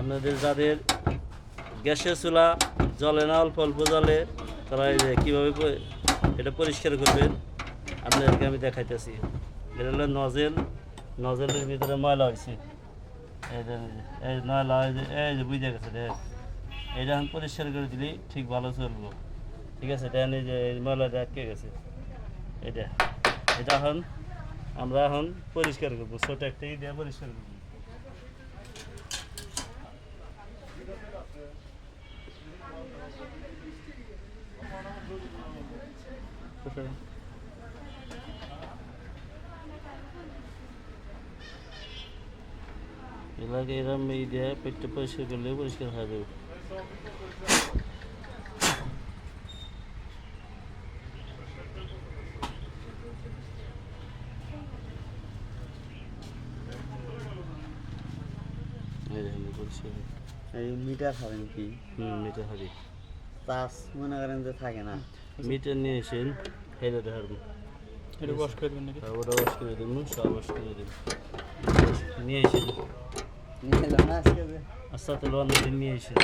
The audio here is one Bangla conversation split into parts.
আপনাদের যাদের গ্যাসের চুলা জলে না, অল্প অল্প জলে তারা এই যে কীভাবে এটা পরিষ্কার করবেন, আপনাদেরকে আমি দেখাইতেছি। এটা হলো নজেল, নজেলের ভিতরে ময়লা হয়েছে। এই যে, এই ময়লা, এই যে এই যে বুঝে গেছে রে এটা এখন পরিষ্কার করে দিলেই ঠিক ভালো চলবো। ঠিক আছে এটা এই যে, এই ময়লাটা আটকে গেছে। এটা এটা এখন আমরা এখন পরিষ্কার করব, ছোট একটা দিয়ে পরিষ্কার করব। এলাকা এরম এই দিয়ে পেটটা পরিষ্কার করলে পরিষ্কার হয়ে যাবে। এই মিটার খাবেন কি হুম মিটার হবে। চাষ মনে করেন যে থাকে না। মিটার নিয়ে এসেন হেলে দেখাবো এটা ওয়াশ করে দেবেন নাকি আর ওটা ওয়াশ করে দেবো সব ওয়াশ করে দেবো নিয়ে এসেন নিয়ে এলাম না আজকে। আস্তে আস্তে লোন দিন নিয়ে এসেন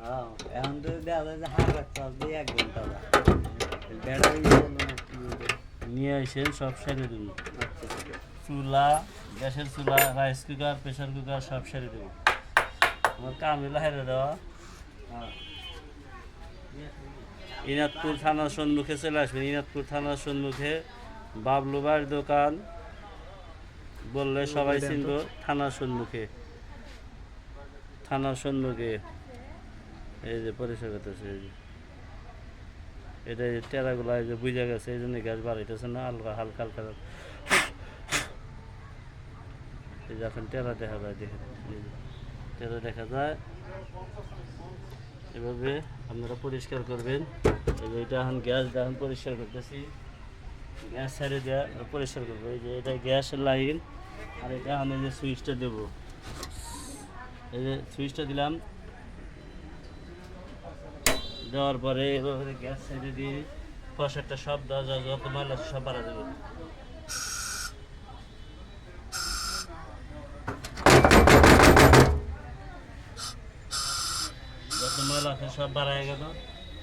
হ্যাঁ, এখন তো দেখা যায় যে হার রাখতে হবে এক ঘণ্টা ব্যাটারি। নিয়ে এসেন সব সেরে দেবো আচ্ছা, চুলা গ্যাসের চুলা রাইস কুকার প্রেসার কুকার সব সেরে দেবো আমার কাম এলো হেরে দেওয়া হ্যাঁ। ইনাদপুর থানার সম্মুখে চলে আসবেন। ইনাদপুর থানার সম্মুখে বাবলুবার দোকান বললে সবাই চিনব থানার সম্মুখে। থানার সম্মুখে। এই যে পরিষ্কার করতেছে এই যে। এটা এই টেরাগুলো এই যে বুঝে গেছে এই জন্য গ্যাস বাড়াইতেছে না হালকা হালকা হালকা। এই যে এখন টেরা দেখা যায় দেখেন। টেরা দেখা যায়। এভাবে আপনারা পরিষ্কার করবেন। যে এটা এখন গ্যাস এখন পরিষ্কার করতেছি। গ্যাস ছেড়ে দেওয়া পরিষ্কার করব। এই যে এটা গ্যাসের লাইন। আর এটা এখন এই যে সুইচটা দেবো। এই যে সুইচটা দিলাম। দেওয়ার পরে এভাবে গ্যাস ছেড়ে দিয়ে ফসেরটা সব দেওয়া যায় যত ময়লা আছে সব বাড়া দেবো। আছে সব বাড়ায় গেল।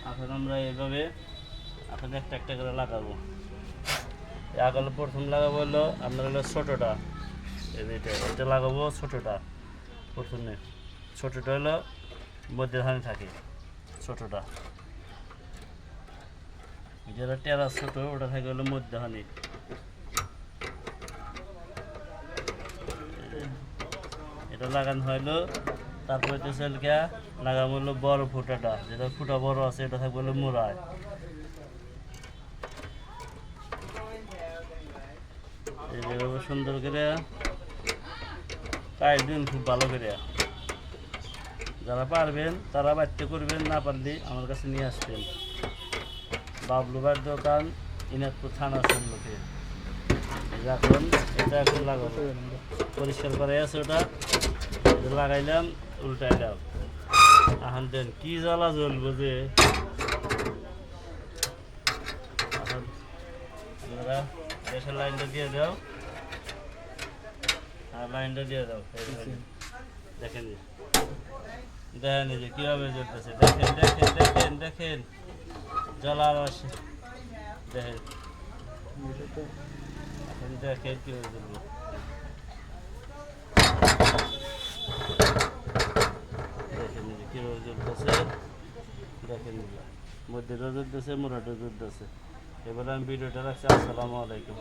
এখন আমরা এইভাবে এখন একটা একটা করে লাগাবো। আগালে প্রথম লাগাবো হলো আপনার হলো ছোটোটা। এটা এটা লাগাবো ছোটোটা। প্রথমে ছোটোটা হলো মধ্যে মধ্যখানে থাকে, ছোটোটা। যেটা টেরা ছোটো, ওটা থাকে হলো মধ্যখানে। এটা লাগানো হলো তারপরে তো সেলকা লাগাবো হলো বড় ফুটাটা, যেটা ফুটা বড় আছে, এটা থাকবে হলো মুড়ায়। এইভাবে সুন্দর করে টাইট দিন খুব ভালো করে। যারা পারবেন, তারা বাড়তে করবেন, না পারলে আমার কাছে নিয়ে আসবেন। বাবলুবার দোকান ইনাদপুর থানা সম্মুখে। এখন, এটা এখন লাগাবো। পরিষ্কার করে আছে ওটা। লাগাইলাম, উল্টাইলাম। এখন দেন, কি জ্বালা জ্বলবো যে? গ্যাসের লাইনটা দিয়ে দাও। আর লাইনটা দিয়ে দাও। দেখেন। দেখেন যে। কীভাবে জ্বলতেছে। দেখেন দেখেন দেখেন দেখেন। জ্বালা আসে। দেখেন। দেখেন কীভাবে জ্বলবো। দুধ কীভাবে জ্বলতেছে দেখেন এবারে যে। মধ্যে জ্বলতেছে মোড়াটা জ্বলতেছে এবার আমি ভিডিওটা রাখছি, আসসালামু আলাইকুম।